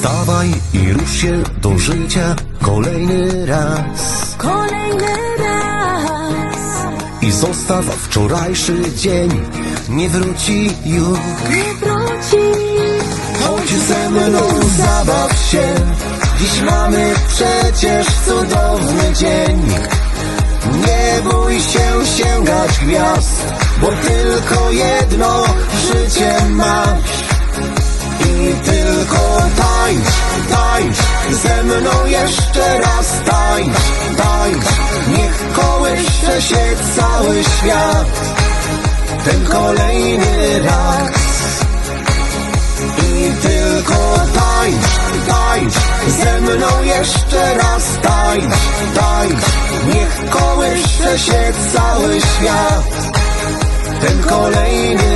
Wstawaj i rusz się do życia kolejny raz. Kolejny raz I zostaw wczorajszy dzień, nie wróci już. nie wróci. Chodź ze mną, zabaw się, dziś mamy przecież cudowny dzień. Nie bój się sięgać gwiazd, bo tylko jedno życie masz. Ze mną jeszcze raz tańcz, tańcz. Niech kołysze się cały świat, ten kolejny raz. I tylko tańcz, tańcz, ze mną jeszcze raz tańcz, tańcz. Niech kołysze się cały świat, ten kolejny.